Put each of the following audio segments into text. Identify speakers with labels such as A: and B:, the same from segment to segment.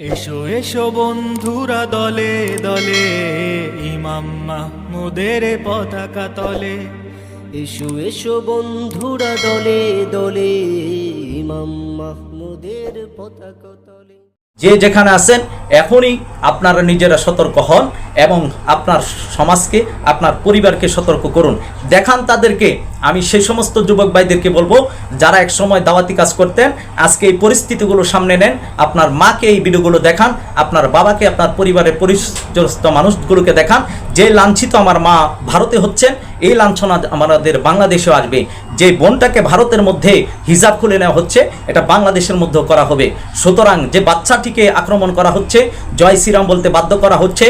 A: এসো এসো বন্ধুরা দলে দলে ইমাম মাহমুদের পতাকা তলে।
B: এসো এসো বন্ধুরা দলে দলে ইমাম মাহমুদের পতাকা তলে।
C: যে যেখানে আছেন এখনই আপনারা নিজেরা সতর্ক হন। এবং আপনার সমাজকে, আপনার পরিবারকে সতর্ক করুন। দেখান তাদেরকে। আমি সেই সমস্ত যুবক ভাইদেরকে বলব, যারা এক সময় দাওয়াতি কাজ করতেন, আজকে এই পরিস্থিতিগুলো সামনে নেন, আপনার মাকে এই ভিডিওগুলো দেখান, আপনার বাবাকে, আপনার পরিবারের পরিচয়স্ত মানুষগুলোকে দেখান, যে লাঞ্ছিত আমার মা ভারতে হচ্ছেন, এই লাঞ্ছনা আমাদের বাংলাদেশেও আসবে। যে বোনটাকে ভারতের মধ্যে হিজাব খুলে নেওয়া হচ্ছে, এটা বাংলাদেশের মধ্যেও করা হবে। সুতরাং যে বাচ্চাটিকে আক্রমণ করা হচ্ছে, জয় শ্রীরাম বলতে বাধ্য করা হচ্ছে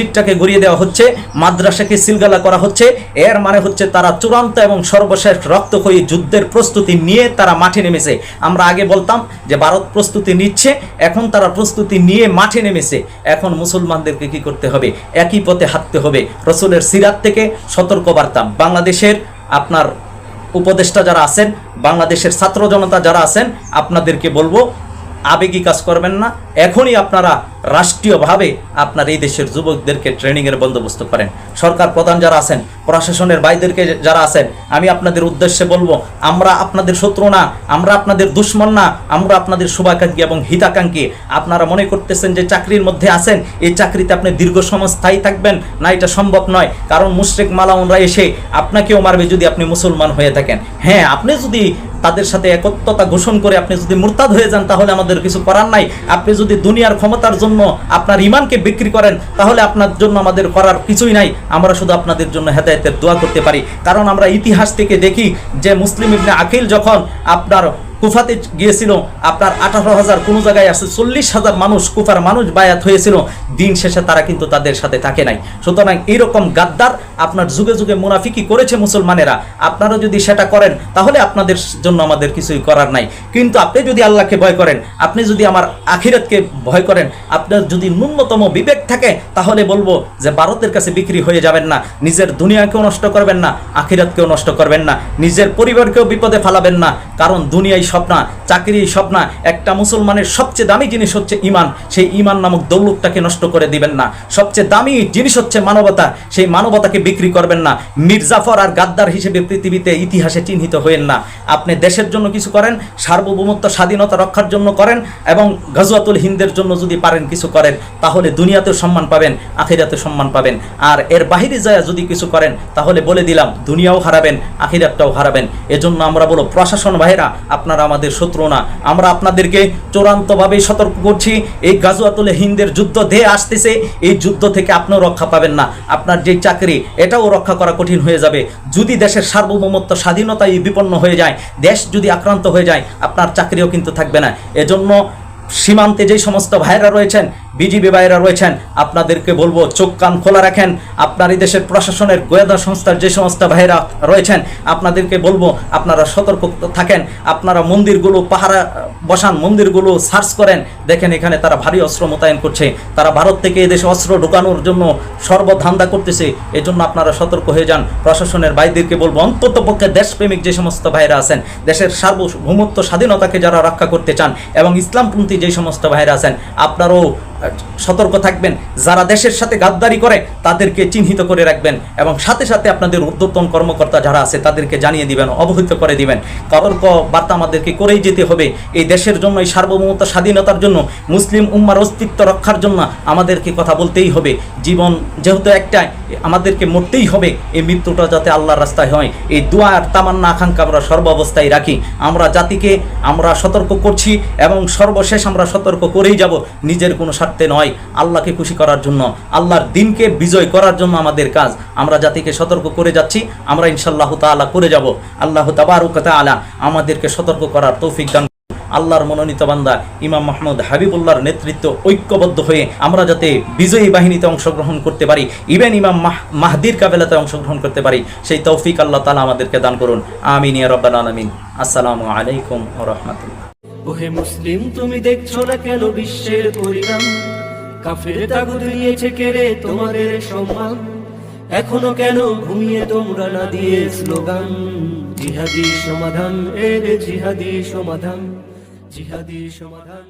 C: মসজিদটাকে গড়িয়ে দেওয়া হচ্ছে, মাদ্রাসাকে সিলগালা করা হচ্ছে। এর মানে হচ্ছে তারা চূড়ান্ত এবং সর্বশেষ রক্তক্ষয়ী যুদ্ধের প্রস্তুতি নিয়ে তারা মাঠে নেমেছে। আমরা আগে বলতাম যে ভারত প্রস্তুতি নিচ্ছে, এখন তারা প্রস্তুতি নিয়ে মাঠে নেমেছে। এখন মুসলমানদেরকে কি করতে হবে? একই পথে হাঁটতে হবে। রসুলের সিরাত থেকে সতর্কবার্তা। বাংলাদেশের আপনার উপদেষ্টা যারা আছেন, বাংলাদেশের ছাত্র জনতা যারা আছেন, আপনাদেরকে বলব, আবেগী কাজ করবেন না। এখনই আপনারা রাষ্ট্রীয়ভাবে আপনার এই দেশের যুবকদেরকে ট্রেনিংয়ের বন্দোবস্ত করেন। সরকার প্রধান যারা আছেন, প্রশাসনের বাইদেরকে যারা আছেন, আমি আপনাদের উদ্দেশ্যে বলব, আমরা আপনাদের শত্রু না, আমরা আপনাদের দুশ্মন না, আমরা আপনাদের শুভাকাঙ্ক্ষী এবং হিতাকাঙ্ক্ষী। আপনারা মনে করতেছেন যে চাকরির মধ্যে আছেন, এই চাকরিতে আপনি দীর্ঘ সময় স্থায়ী থাকবেন? না, এটা সম্ভব নয়। কারণ মুশরেক মালাউনরা এসে আপনাকেও মারবে যদি আপনি মুসলমান হয়ে থাকেন। হ্যাঁ আপনি যদি তাদের সাথে একত্রতা ঘোষণ করে আপনি যদি মুরতাদ হয়ে যান, তাহলে আমাদের কিছু করার নাই। আপনি যদি দুনিয়ার ক্ষমতার জন্য আপনার ইমানকে বিক্রি করেন, তাহলে আপনার জন্য আমাদের করার কিছুই নাই। আমরা শুধু আপনাদের জন্য হেদায়তের দোয়া করতে পারি। কারণ আমরা ইতিহাস থেকে দেখি যে মুসলিম ইবনে আকিল যখন আপনার কুফাতে গিয়েছিল, আপনার আঠারো হাজার কোনো জায়গায় আছে, চল্লিশ হাজার মানুষ, কুফার মানুষ বায়াত হয়েছিল, দিন শেষে তারা কিন্তু তাদের সাথে থাকে নাই। সুতরাং এইরকম গাদ্দার আপনার যুগে যুগে মুনাফিকি করেছে মুসলমানেরা। আপনারা যদি সেটা করেন, তাহলে আপনাদের জন্য আমাদের কিছুই করার নাই। কিন্তু আপনি যদি আল্লাহকে ভয় করেন, আপনি যদি আমার আখিরাতকে ভয় করেন, আপনার যদি ন্যূনতম বিবেক থাকে, তাহলে বলব যে ভারতের কাছে বিক্রি হয়ে যাবেন না, নিজের দুনিয়াকেও নষ্ট করবেন না, আখিরাতকেও নষ্ট করবেন না, নিজের পরিবারকেও বিপদে ফালাবেন না, কারণ দুনিয়ায় স্বপ্না চাকরি স্বপ্না, একটা মুসলমানের সবচেয়ে দামি জিনিস হচ্ছে ইমান সেই ইমান নামক দৌলতটাকে নষ্ট করে দিবেন না। সবচেয়ে দামি জিনিস হচ্ছে মানবতা, সেই মানবতাকে বিক্রি করবেন না। মির্জাফর আর গাদ্দার হিসেবে পৃথিবীতে ইতিহাসে চিহ্নিত হইেন না। আপনি দেশের জন্য কিছু করেন, সার্বভৌমত্ব, স্বাধীনতা রক্ষার জন্য করেন এবং গজওয়াতুল হিন্দের জন্য যদি পারেন কিছু করেন, তাহলে দুনিয়াতেও সম্মান পাবেন আখিরাতে সম্মান পাবেন। আর এর বাহিরে যায় যদি কিছু করেন, তাহলে বলে দিলাম, দুনিয়াও হারাবেন, আখিরাতটাও হারাবেন। এজন্য আমরা বলো প্রশাসন ভাইরা আপনারা আমাদের শত্রু না। আমরা আপনাদেরকে চূড়ান্তভাবে সতর্ক করছি, এই গাজুয়াতুল হিন্দের যুদ্ধ ধেয়ে আসতেছে, এই যুদ্ধ থেকে আপনিও রক্ষা পাবেন না। আপনার যে চাকরি, এটাও রক্ষা করা কঠিন হয়ে যাবে। যদি দেশের সার্বভৌমত্ব স্বাধীনতায় বিপন্ন হয়ে যায়, দেশ যদি আক্রান্ত হয়ে যায়, আপনার চাকরিও কিন্তু থাকবে না। এজন্য সীমান্তে যে সমস্ত ভাইরা রয়েছেন, বিজিবি ভাইরা রয়েছেন, আপনাদেরকে বলব, চোখ কান খোলা রাখেন। আপনার এই দেশের প্রশাসনের গোয়েন্দা সংস্থার যে সমস্ত ভাইরা রয়েছেন, আপনাদেরকে বলব, আপনারা সতর্ক থাকেন। আপনারা মন্দিরগুলো পাহারা বসান মন্দিরগুলো সার্চ করেন, দেখেন এখানে তারা ভারী অস্ত্র মোতায়েন করছে। তারা ভারত থেকে এদেশে অস্ত্র ঢুকানোর জন্য সর্বধান্দা করতেছে, এজন্য আপনারা সতর্ক হয়ে যান। প্রশাসনের ভাইদেরকে বলব অন্তত পক্ষে দেশপ্রেমিক যে সমস্ত ভাইরা আছেন, দেশের সার্বভৌমত্ব, স্বাধীনতাকে যারা রক্ষা করতে চান, এবং ইসলামপন্থী যে সমস্ত ভাইরা আছেন, আপনারাও সতর্ক থাকবেন। যারা দেশের সাথে গাদ্দারি করে, তাদেরকে চিহ্নিত করে রাখবেন এবং সাথে সাথে আপনাদের ঊর্ধ্বতন কর্মকর্তা যারা আছে, তাদেরকে জানিয়ে দিবেন, অবহিত করে দিবেন। সতর্ক বার্তা আমাদেরকে করেই যেতে হবে। এই দেশের জন্য, এই সার্বভৌমত্ব স্বাধীনতার জন্য, মুসলিম উম্মার অস্তিত্ব রক্ষার জন্য আমাদেরকে কথা বলতেই হবে। জীবন যেহেতু একটাই আমাদেরকে মরতেই হবে এই মৃত্যুটা যাতে আল্লাহর রাস্তায় হয়। এই দোয়ার তামান্না আকাঙ্ক্ষা আমরা সর্ব অবস্থায় রাখি। আমরা জাতিকে আমরা সতর্ক করছি এবং সর্বশেষ আমরা সতর্ক করেই যাব। নিজের কোনো স্বার্থে নয়। আল্লাহকে খুশি করার জন্য, আল্লাহর দিনকে বিজয় করার জন্য আমাদের কাজ। আমরা জাতিকে সতর্ক করে যাচ্ছি। আমরা ইনশাল্লাহ তাআলা করে যাব। আল্লাহ তাবারুক তাআলা আমাদেরকে সতর্ক করার তৌফিক দান আল্লাহর মনোনীত বান্দা ইমাম মাহমুদ হাবিবুল্লাহর নেতৃত্ব ঐক্যবদ্ধ হয়ে আমরা যাতে বিজয়ী বাহিনীতে অংশগ্রহণ করতে পারি ইভেন ইমাম মাহ- মাহদির কাবেলাতে অংশগ্রহণ করতে পারি, সেই তৌফিক আল্লাহ তালা আমাদেরকে দান করুন। আমিন ইয়া রব্বাল আলামিন। আসসালামু আলাইকুম রাহমাতুল্লাহ।
A: ওহে মুসলিম, তুমি দেখছ না কেন বিশ্বের পরিণাম? কাফের তাগুদ নিয়েছে কেড়ে তোমাদের সম্মান। এখনও কেন ঘুমিয়ে তোমরা না দিয়ে স্লোগান? জিহাদি সমাধান, এর জিহাদি সমাধান। জিহাদি সমাধান